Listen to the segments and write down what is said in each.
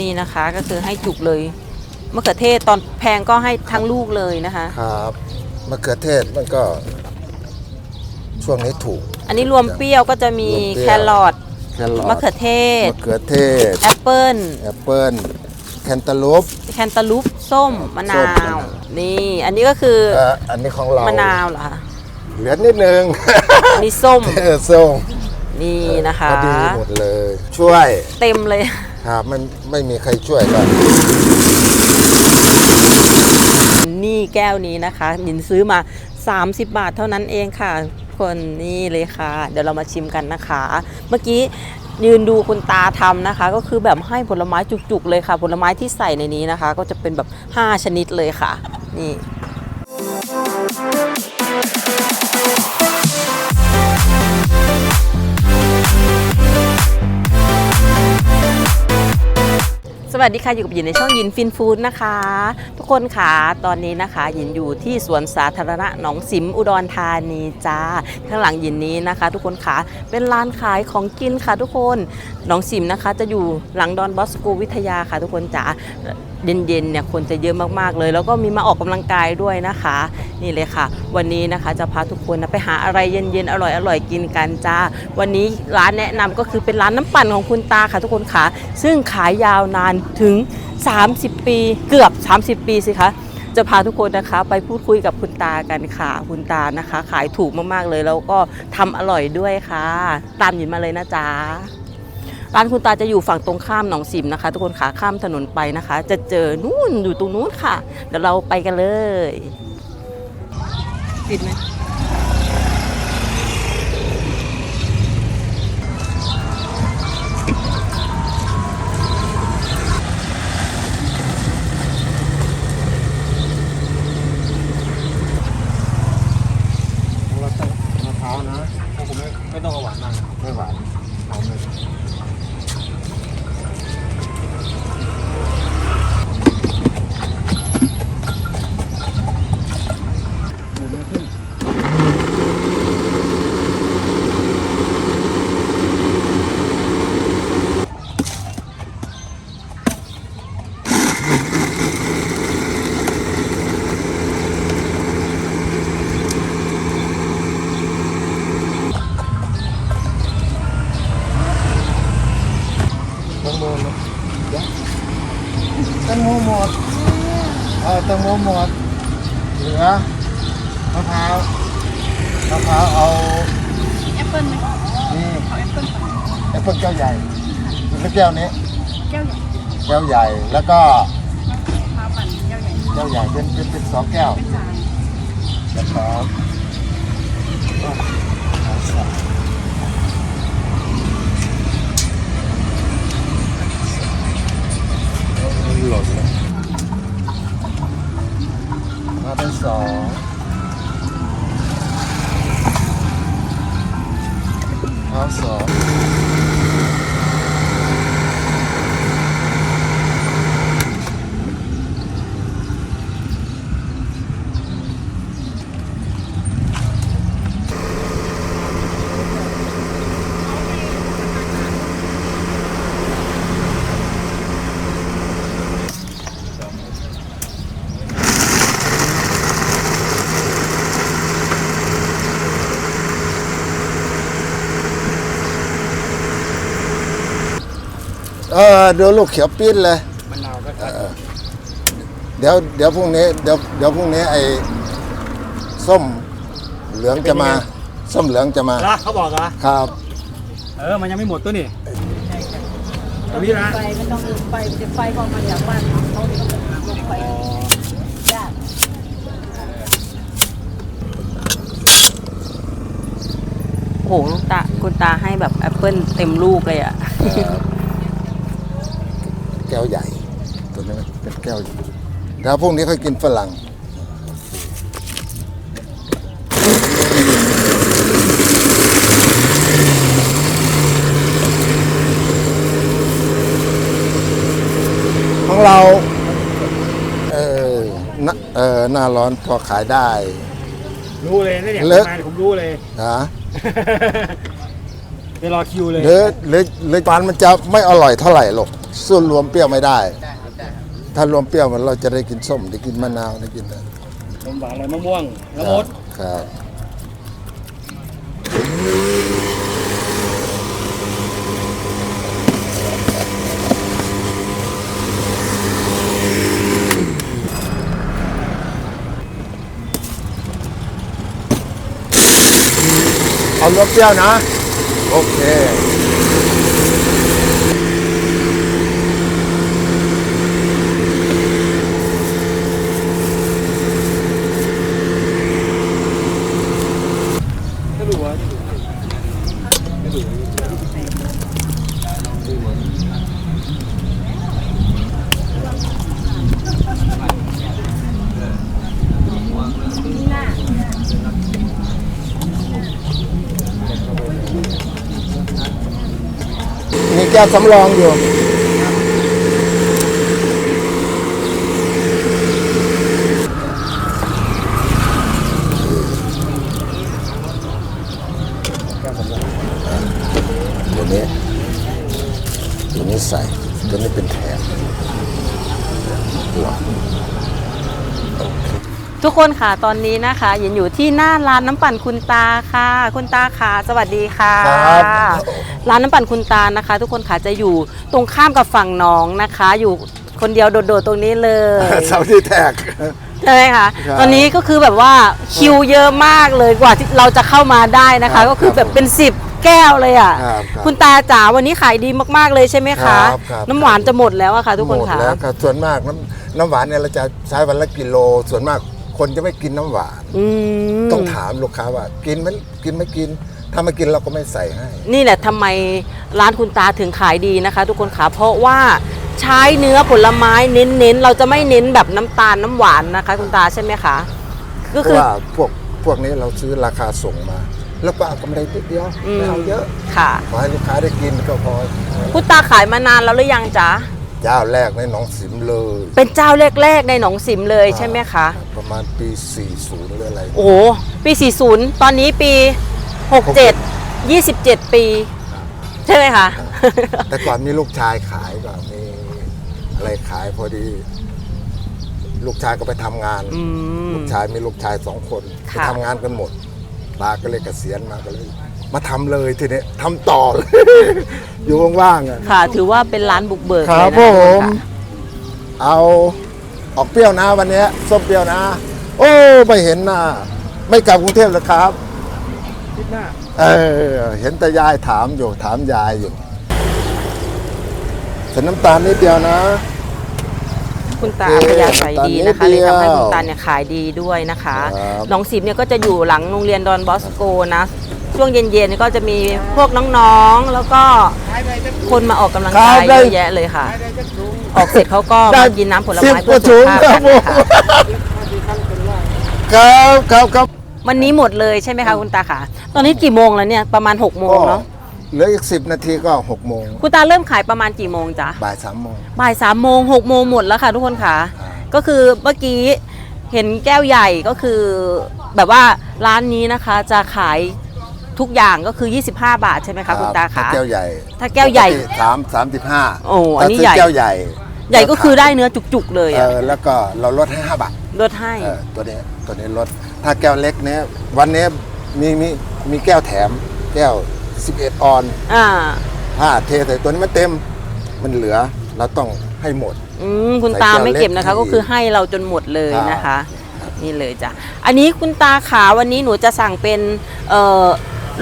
นี่นะคะก็คือให้จุกเลยมะเขือเทศตอนแพงก็ให้ทั้งลูกเลยนะคะ ครับมะเขือเทศมันก็ ช่วงนี้ถูก อันนี้รวมเปรี้ยวก็จะมีรวมเปรี้แคยว รอทแครอทมะเขือเทศมะเขือเทศแอปเปิ้ลแอปเปิ้ลแคนตาลูป แคนตาลูปส้มมะนาส้มวนี่อันนี้ก็คือเอ่ออันนี้ของเรามะนาวเหรอคะเหลือนิดนึงอันนี้ส้มเออส้มนี่นะคะ พอดีหมดเลย ช่วย เต็มเลย ครับมันไม่มีใครช่วยก็นี่แก้วนี้นะคะยินซื้อมา 30 บาทเท่านั้นเองค่ะ คนนี่เลยค่ะ เดี๋ยวเรามาชิมกันนะคะ เมื่อกี้ยืนดูคุณตาทำนะคะ ก็คือแบบให้ผลไม้จุกๆเลยค่ะ ผลไม้ที่ใส่ในนี้นะคะ ก็จะเป็นแบบ 5 ชนิดเลยค่ะ นี่ สวัสดีค่ะ อยู่กับหยินในช่องยินฟินฟู้ดนะคะ ทุกคนค่ะตอนนี้นะคะหยินอยู่ที่สวนสาธารณะหนองสิมอุดรธานีจ้าข้างหลังหยินนี้นะคะ ทุกคนค่ะเป็นร้านขายของกินค่ะทุกคนหนองสิมนะคะ จะอยู่หลังดอนบอสโกวิทยาค่ะทุกคนจ๋า เย็นๆเนี่ยคนจะเยอะมากๆเลย แล้วก็มีมาออกกำลังกายด้วยนะคะ นี่เลยค่ะ วันนี้นะคะจะพาทุกคนนะไปหาอะไรเย็นๆอร่อยๆกินกันจ้าวันนี้ร้านแนะนำก็คือเป็นร้านน้ำปั่นของคุณตาค่ะทุกคนค่ะ ซึ่งขายยาวนานถึง 30 ปีเกือบ 30 ปีสิคะจะพาทุกคนนะคะไปพูดคุยกับคุณตากันค่ะ คุณตานะคะ ขายถูกมากๆเลย แล้วก็ทำอร่อยด้วยค่ะ ตามหยินมาเลยนะจ๊ะ ร้านคุณตาจะอยู่ฝั่งตรงข้ามหนองสิมนะคะ ทุกคนขาข้ามถนนไปนะคะ จะเจอนู่นอยู่ตรงนู้นค่ะ เดี๋ยวเราไปกันเลยปิดไหมเราต้องมะพร้าวนะพวกผมไม่ไม่ต้องเอาหวานมากนะไม่หวานหอมเลยแตงโมเนอะเดี๋ยวแตงโมหมดเออแตงโมหมดเหลือมะพร้าวมะพร้าวเอา แอปเปิ้ลไหม นี่ เอาแอปเปิ้ลก่อน แอปเปิ้ลแก้วใหญ่ แล้วแก้วนี้ แก้วใหญ่แก้วใหญ่แล้วก็มะพร้าวปั่นแก้วใหญ่แก้วใหญ่เป็นเป็นเป็นสองแก้วเป็นจานนะครับอะเอาใส่หล่นเลยมาเป็นสองเอาสองเออเดี๋ยวลูกเขียวปิ้นเลยมะนาวก็เออเดี๋ยวเดี๋ยวพรุ่งนี้เดี๋ยวเดี๋ยวพรุ่งนี้ไอ้ส้มเหลืองจะมา ส้มเหลืองจะมาละเขาบอกเหรอครับ เออมันยังไม่หมดตัวนี่ตรงนี้นะไฟไม่ต้องลงไฟจะไฟพอมาจากบ้านเขาเขาเนี่ยต้องลงไฟยากโอ้โหลูกตาคุณตาให้แบบแอปเปิลเต็มลูกเลยอะเอ่อ แก้วใหญ่ ตัวนี้เป็นแก้วใหญ่แล้วพรุ่งนี้ค่อยกินฝรั่งของเรา เออหน้าเออหน้าร้อนพอขายได้ รู้เลยนะเนี่ยเลอะ มาผมรู้เลย นะเไปรอคิวเลยหรือหรือหรือปานมันจะไม่อร่อยเท่าไหร่หรอก ส่วนรวมเปรี้ยวไม่ได้ถ้ารวมเปรี้ยวมันเราจะได้กินส้มได้กินมะนาวได้กินอะไรนมหวานอะไรมะม่วงละมดครับ เอารสเปรี้ยวนะ โอเค ไม่รู้ว่า มีแก้วสำรองอยู่ ตัวนี้ ตัวนี้ใส่ ตัวนี้เป็นแถมหรอทุกคนค่ะตอนนี้นะคะยินอยู่ที่หน้าร้านน้ำปั่นคุณตาค่ะ คุณตาค่ะ สวัสดีค่ะ ครับร้านน้ำปั่นคุณตานะคะ ทุกคนค่ะจะอยู่ตรงข้ามกับฝั่งหน้องนะคะ อยู่คนเดียวโดดๆตรงนี้เลยเสาที่แตก ใช่ไหมคะครับตอนนี้ก็คือแบบว่าคิวเยอะมากเลยกว่าที่เราจะเข้ามาได้นะครัคะ บก็คือแบบเป็นสิบ แก้วเลยอะครับครับ คุณตาจ๋าวันนี้ขายดีมากๆเลยใช่ไหมคะ ครับครับ น้ำหวานจะหมดแล้วอะค่ะ ทุกคนหมดค่ะ แล้วครับส่วนมากน้ำน้ำหวานเนี่ยเราจะใช้วันละกิโล ส่วนมากคนจะไม่กินน้ำหวาน อืมต้องถามลูกค้าว่า กินไหมกินไม่กิน ถ้าไม่กินเราก็ไม่ใส่ให้ นี่แหละทำไมร้านคุณตาถึงขายดีนะคะ ทุกคนค่ะเพราะว่าใช้เนื้อผลไม้เน้นๆ เราจะไม่เน้นแบบน้ำตาลน้ำหวานนะคะ คุณตาใช่ไหมคะ ก็เพคือราะว่าพวกพวกนี้เราซื้อราคาส่งมา แล้วก็เอากำไรนิดเดียวอืม ไม่เอาเยอะค่ะ ขอให้ลูกค้าได้กินก็พอคุณตาขายมานานแล้วหรือยังจ๊ะ เจ้าแรกในหนองสิมเลยเป็นเจ้าแรกๆในหนองสิมเลยใช่ไหมคะ ประมาณปี 40 หรืออะไร โอ้โหปี 40 ตอนนี้ปี 67 27 ปี ใช่ไหมคะ แต่ก่อนมีลูกชายขายก็มีอะไรขายพอดี ลูกชายก็ไปทำงาน อืม ลูกชายมีลูกชายสองคนไปค่ะ ทำงานกันหมด ตาก็เลยเกษียณมาก็เลย มาทำเลยทีนี้ทำต่อเลย อยู่ว่างๆอะ ค่ะ ถือว่าเป็นร้านบุกเบิกคเลรัยบนะผคะมเอาออกเปรี้ยวนะวันเนี้ยส้มเปรี้ยวนะ โอ้ไม่เห็นนะไม่กลับกรุงเทพเลยครับคิดหน้าเออเห็นแต่ยายถามอยู่ถามยายอยู่ใส่น้ำตาลนิดเดียวนะ คุณตาเอ่อพยาใส่ดีนะคะตอนเลนี้ยทำให้เดียวคุณตาเนี่ยขายดีด้วยนะคะครับหนองสิมเนี่ยก็จะอยู่หลังโรงเรียนดอนบอสโกนะ ช่วงเย็นๆก็จะมีพวกน้องๆแล้วก็คนมาออกกำลังกายเยอะแยะเลยค่ะ ออกเสร็จเขาก็มากินน้ำผลไม้เพื่อสุขภาพกันนะคะครับครับครับวันนี้หมดเลยใช่ไหมคะคุณตาคะตอนนี้กี่โมงแล้วเนี่ยประมาณ6กโมงเนาะ เหลืออีกสิบนาทีก็หกโมงคุณตาเริ่มขายประมาณกี่โมงจ๊ะบ่ายสามโมงบ่ายสามโมงหกโมงหมดแล้วค่ะทุกคนค่ะ ก็คือเมื่อกี้เห็นแก้วใหญ่ก็คือ แบบว่าร้านนี้นะคะจะขายทุกอย่างก็คือ 25 บาทใช่ไหมคะคุณตาถ้คะแก้วใหญ่ถ้าแก้วใหญ่ปกติสามสามสิบห้าโอ้อันนี้ถ้าซื้ใหญ่ แก้วใหญ่ใหญ่ก็คือได้เนื้อจุกๆเลยเออะอแล้วก็เราลดให้ห้าบาทลดให้ เออตัวนี้ตัวนี้ลดถ้าแก้วเล็กเนี้ยวันนี้มีมีมีแก้วแถมแก้ว 11 ออนอ่าถ้าเทใส่ตัวนี้มันเต็ม มันเหลือเราต้องให้หมด อืมคุณใส่ตาแก้วไม่เก็บนะคะเล็กก็คือให้เราจนหมดเลยนะครัคะบนี่เลยจ้ะอันนี้คุณตาขาวันนี้หนูจะสั่งเป็นเอ่อ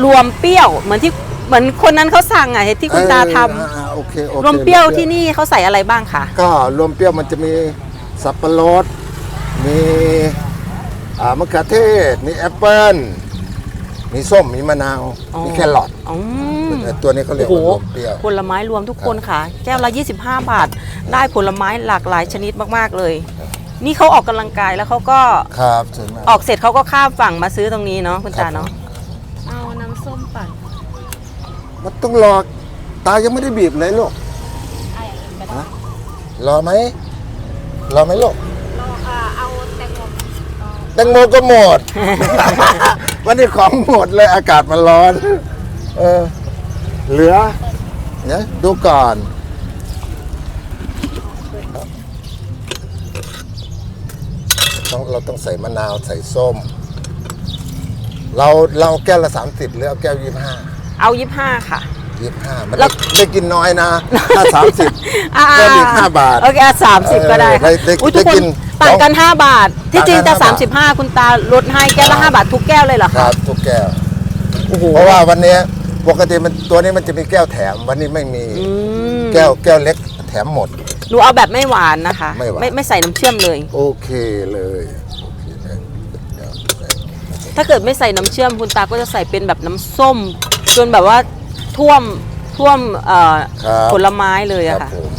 รวมเปรี้ยวเหมือนที่เหมือนคนนั้นเขาสั่งอะเห็นที่คุณตาทำเอออ่าโอเคโอครวมเปรี้ยวที่นี่เขาใส่อะไรบ้างคะก็รวมเปรี้ยวมันจะมีสับปะรดมีอ่ามะเขือเทศมีแอปเปิ้ล มีส้มมีมะนาวมีแครอทอืมตัวนี้เขาเรียกโอ้โหว่ารวมเปรี้ยว ผลไม้รวมทุกคนค่ะ แก้วละ 25 บาท ได้ผลไม้หลากหลายชนิดมากๆเลยนี่เขาออกกำลังกายแล้วเขาก็ครับส่วนมาก ออกเสร็จเขาก็ข้ามฝั่งมาซื้อตรงนี้เนาะคุณตาเนาะ เอาน้ำส้มปั่นมันต้องรอตายังไม่ได้บีบเลยลูกฮะรอไหมรอไหมลูก เราเอาแตงโม แตงโมก็หมด วันนี้ของหมดเลยอากาศมันร้อน เออ เหลือเนี่ยดูก่อน ต้องเราต้องใส่มะนาวใส่ส้ม เราเราแก้วละสามสิบหรือเอาแก้วยี่ห้าเอายี่ห้าค่ะ ยี่ห้ามันแล้ได้วได้กินน้อยนะ ถ้าสามสิบ อ่าเพิ่มอีกห้าบาทโอเคสามสิบเออก็ได้ได้ค่ะได้อุ๊ยทุกได้คกินน ต่างกัน 5 บาท ที่จริงจะต่างกัน5บาท 35 คุณตาลดให้แก้วละ 5 บาททุกแก้วเลยเหรอคคะรับทุกแก้ว โอ้โหเพราะว่าวันเนี้ยปกติมันตัวนี้มันจะมีแก้วแถม วันนี้ไม่มีอืมแก้วแก้วเล็กแถมหมด หนูเอาแบบไม่หวานนะคะไม่หวานไม่ไม่ใส่น้ำเชื่อมเลย โอเคเลยโอเคเลยเดี๋ยวใส่ถ้าเกิดไม่ใส่น้ำเชื่อมคุณตาก็จะใส่เป็นแบบน้ำส้ม จนแบบว่าท่วมท่วมเอ่อครับผลไม้เลยครัอะบค่ะผม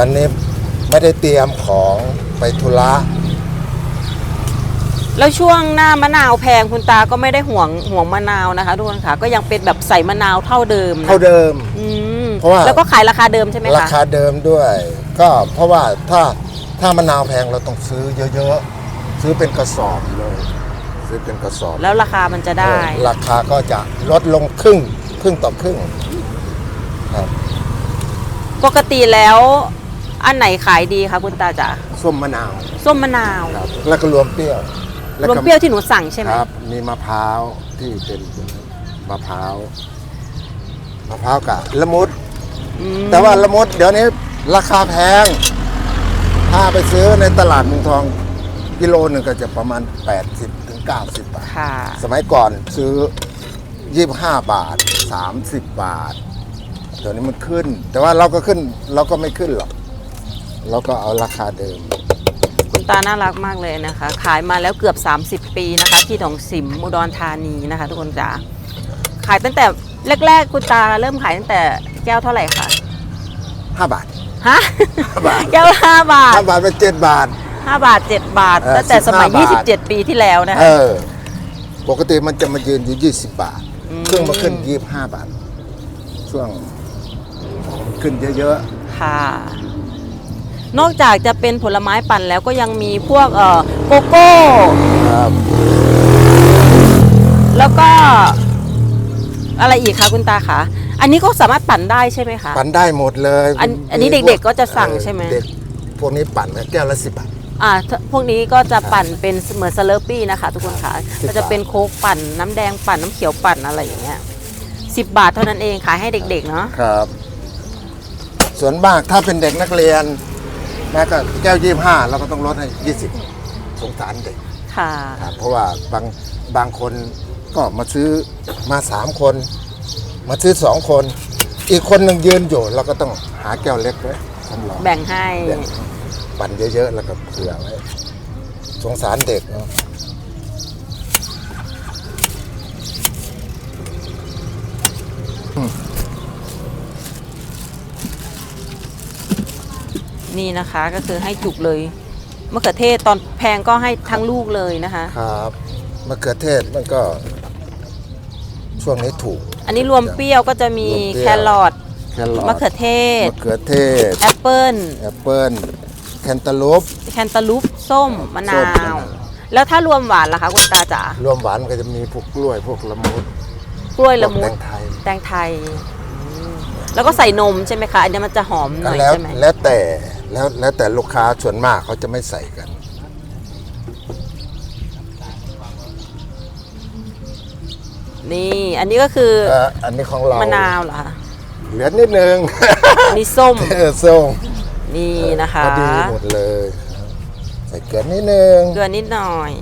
วันนี้ไม่ได้เตรียมของไปธุระแล้วช่วงหน้ามะนาวแพงคุณตาก็ไม่ได้ห่วงห่วงมะนาวนะคะทุกคนค่ะ ก็ยังเป็นแบบใส่มะนาวเท่าเดิมนะเท่าเดิม อืมเพราะว่า แล้วก็ขายราคาเดิมใช่ไหมราคะคาเดิมด้วย ก็เพราะว่าถ้าถ้ามะนาวแพงเราต้องซื้อเยอะๆ ซื้อเป็นกระสอบเลย ซื้อเป็นกระสอบแล้วราคามันจะได้เออราคาก็จะลดลงครึ่งครึ่งต่อครึ่งครับปกติแล้ว อันไหนขายดีคะคุณตาจ๋าส้มมะนาวส้มมะนาวครับแล้วก็รวมเปรี้ยวแล้รวมก็เปรี้ยวที่หนูสั่งใช่ไหมครับ มีมะพร้าวที่เป็นมะพร้าวมะพร้าวกับละมุด อืมแต่ว่าละมุดเดี๋ยวนี้ราคาแพง ถ้าไปซื้อในตลาดเมืองทองกิโลหนึ่งก็จะประมาณ 80ถึง90 บาท ค่ะ สมัยก่อนซื้อ 25 บาท 30 บาทเดี๋ยวนี้มันขึ้น แต่ว่าเราก็ขึ้นเราก็ไม่ขึ้นหรอก เราก็เอาราคาเดิม คุณตาน่ารักมากเลยนะคะ ขายมาแล้วเกือบ 30 ปีนะคะ ที่หนองสิมอุดรธานีนะคะ ทุกคนจ๋าขายตั้งแต่แรกๆคุณตาเริ่มขายตั้งแต่แก้วเท่าไหร่คะ5บาทฮะ5บาทแก้วละห้าบาท5บาทเป็น7บาทห้าบาทเจ็ดบาทเออตั้งแต่สมัย15บาท27 ปีที่แล้วนะเอคะอปกติมันจะมายืนอยู่ 20 บาทอืมเครื่องมาขึ้น 25 บาท ช่วงขึ้นเยอะค่ะ นอกจากจะเป็นผลไม้ปั่นแล้วก็ยังมีพวกเอ่อโกโก้ๆครับแล้วก็อะไรอีกคะคุณตาคะ อันนี้ก็สามารถปั่นได้ใช่ไหมคะ ปั่นได้หมดเลยอันอันนี้มีพวเด็กๆก็จะสั่งใช่ไหม เด็กพวกนี้ปั่นนะแก้วละสิบบาท อ่าถ้าพวกนี้ก็จะปั่นเป็นเหมือนสเลอร์ปี้นะคะ ทุกคนค่ะสิบบาท ก็จะเป็นโค้กปั่นน้ำแดงปั่นน้ำเขียวปั่นอะไรอย่างเงี้ยสิบบาทเท่านั้นเองขายให้เด็กๆเนาะ ครับ ส่วนมากถ้าเป็นเด็กนักเรียน แม้ก็แก้วยี่ห้าเราก็ต้องลดให้ยี่สิบสงสารเด็กค่ะ ครับเพราะว่าบางบางคนก็มาซื้อมาสามคน มาซื้อสองคน อีกคนหนึ่งยืนอยู่เราก็ต้องหาแก้วเล็กไว้สำรองแบ่งให้แบ่งปั่นเยอะๆแล้วก็เผื่อไว้สงสารเด็กเนาะ นี่นะคะก็คือให้จุกเลยมะเขือเทศตอนแพงก็ให้ทั้งลูกเลยนะคะ ครับมะเขือเทศมันก็ ช่วงนี้ถูก อันนี้รวมเปรี้ยวก็จะมีรวมเปรี้แคยว รอทแครอทมะเขือเทศมะเขือเทศแอปเปิ้ลแอปเปิ้ลแคนตาลูป แคนตาลูปส้มมะนาส้มมะนาว ว แล้วถ้ารวมหวานล่ะคะคุณตาจ๋ารวมหวานมันก็จะมีพวกกล้วยพวกละมุดกล้วยละพมุวดกแตงไทย แตงไทยอืมแล้วก็ใส่นมใช่ไหมคะอันนี้มันจะหอมหก็น่อยแล้วใช่ไหมแล้วแต่ แล้วแล้วแต่ลูกค้าส่วนมากเขาจะไม่ใส่กัน นี่อันนี้ก็คือเอ่ออันนี้ของเรามะนาวเหรอคะเหลือนิดนึงอันนี้ส้มเออส้มนี่นะคะพอดีหมดเลย ใส่เกลือนิดนึงเกลือนิดหน่อย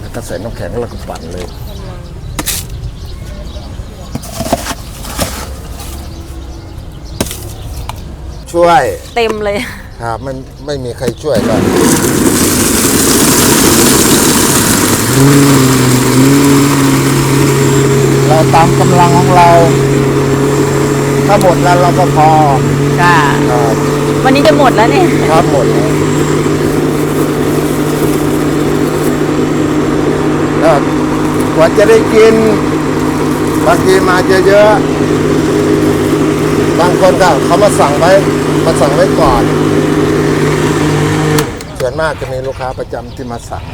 แล้วก็ใส่น้ำแข็งแล้วก็ปั่นเลย ช่วยเต็มเลย ครับไม่ไม่มีใครช่วยก็เราตามกำลังของเรา ถ้าหมดแล้วเราก็พอค่ะ ครับวันนี้จะหมดแล้วเนี่ย ครับหมดแล้วแล้วกว่าจะได้กินบางทีมาเยอะๆ บางคนก็เขามาสั่งไว้มาสั่งไว้ก่อนส่วนวนมากจะมีลูกค้าประจำที่มาสั่ง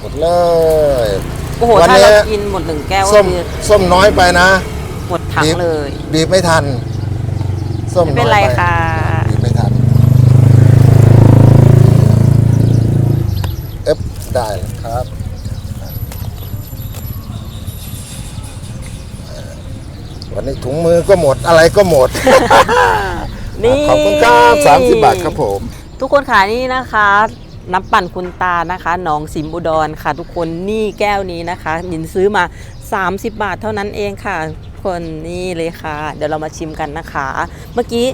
หมดเลยโอ้โหวันถ้านี้เรากินหมดหนึ่งแก้วก็ส้มคือส้มน้อยไปนะหมดถังเลยบีบไม่ทัน ส้มไม่น้เป็อนยไรไปค่ะ บีบไม่ทันเอฟได้แล้วครับ วันนี้ถุงมือก็หมดอะไรก็หมด นี่ขอบคุณครับสามสิบบาทครับผม ทุกคนค่ะนี่นะคะ น้ำปั่นคุณตานะคะหนองสิมอุดรค่ะ ทุกคนนี่แก้วนี้นะคะนินซื้อมา 30 บาทเท่านั้นเองค่ะทุกคนนี่เลยค่ะ เดี๋ยวเรามาชิมกันนะคะ เมื่อกี้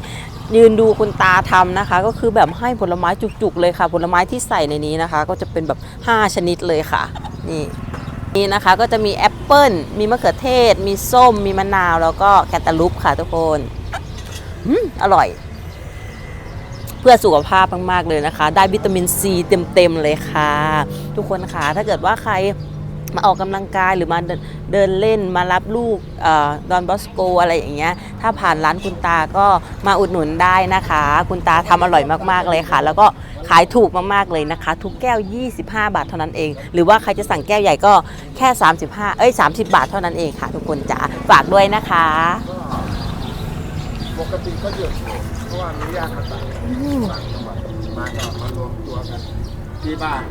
ยืนดูคุณตาทำนะคะ ก็คือแบบให้ผลไม้จุกๆเลยค่ะ ผลไม้ที่ใส่ในนี้นะคะ ก็จะเป็นแบบ 5 ชนิดเลยค่ะ นี่นี่นะคะก็จะมีแอป เปิลมีมะเขือเทศ มีส้ม มีมะนาว แล้วก็แคนตาลูปค่ะทุกคนอืมอร่อย เพื่อสุขภาพมาก ๆ เลยนะคะ ได้วิตามินซีเต็ม ๆ เลยค่ะ ทุกคนค่ะ ถ้าเกิดว่าใคร มาออกกำลังกายหรือมาเดินเล่นมารับลูกดอนบอสโกอะไรอย่างเงี้ยถ้าผ่านร้านคุณตาก็มาอุดหนุนได้นะคะ คุณตาทำอร่อยมากๆเลยค่ะ แล้วก็ขายถูกมากๆเลยนะคะ ทุกแก้ว 25 บาทเท่านั้นเอง หรือว่าใครจะสั่งแก้วใหญ่ก็แค่ 35 เอ้ย 30 บาทเท่านั้นเองค่ะ ทุกคนจ๋าฝากด้วยนะคะปกติก็หยุดอยู่เพราะว่ามีญาติมาสั่งต่างจังหวัดมาก็มารวมตัวกันที่บ้าน